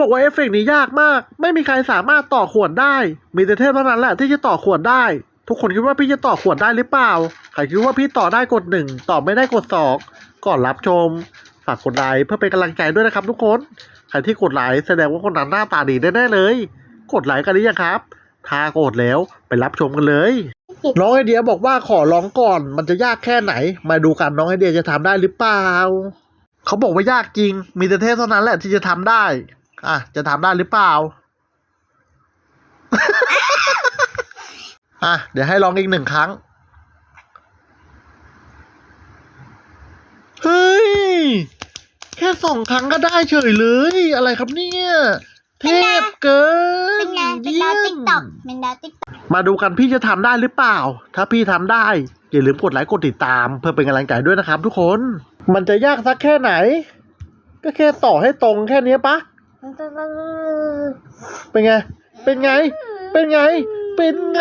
บอกว่าเอฟเฟกต์นี้ยากมาก ไม่มีใครสามารถต่อขวดได้ มีแต่เทพเท่านั้นแหละที่จะต่อขวดได้ ทุกคนคิดว่าพี่จะต่อขวดได้หรือเปล่า ใครคิดว่าพี่ต่อได้กดหนึ่งต่อไม่ได้กดสองก่อนรับชม ฝากกดไลค์เพื่อเป็นกำลังใจด้วยนะครับทุกคน ใครที่กดไลค์แสดงว่าคนนั้นหน้าตาดีแน่ๆเลย กดไลค์กันหรือยังครับ ถ้ากดแล้วไปรับชมกันเลย น้องไอเดียบอกว่าขอร้องก่อน มันจะยากแค่ไหน มาดูกันน้องไอเดียจะทำได้หรือเปล่า เขาบอกว่ายากจริง มีแต่เทพเท่านั้นแหละที่จะทำได้ อะจะทำได้หรือเปล่า อะเดี๋ยวให้ลองอีกหนึ่งครั้ง เฮ้ย แค่สองครั้งก็ได้เฉยเลย อะไรครับเนี่ย เทพเกินเป็นไงเป็นเยี่ดาวยติ๊กมต็อกเป็นดาวติ๊กต็อกมาดูกันพี่จะทำได้หรือเปล่า ถ้าพี่ทำได้ อย่าลืมกดไลค์กดติดตาม เพื่อเป็นกำลังใจด้วยนะครับทุกคน มันจะยากสักแค่ไหน ก็แค่ต่อให้ตรงแค่เนี้ยปะ เป็นไง เป็นไง เป็นไง เป็นไง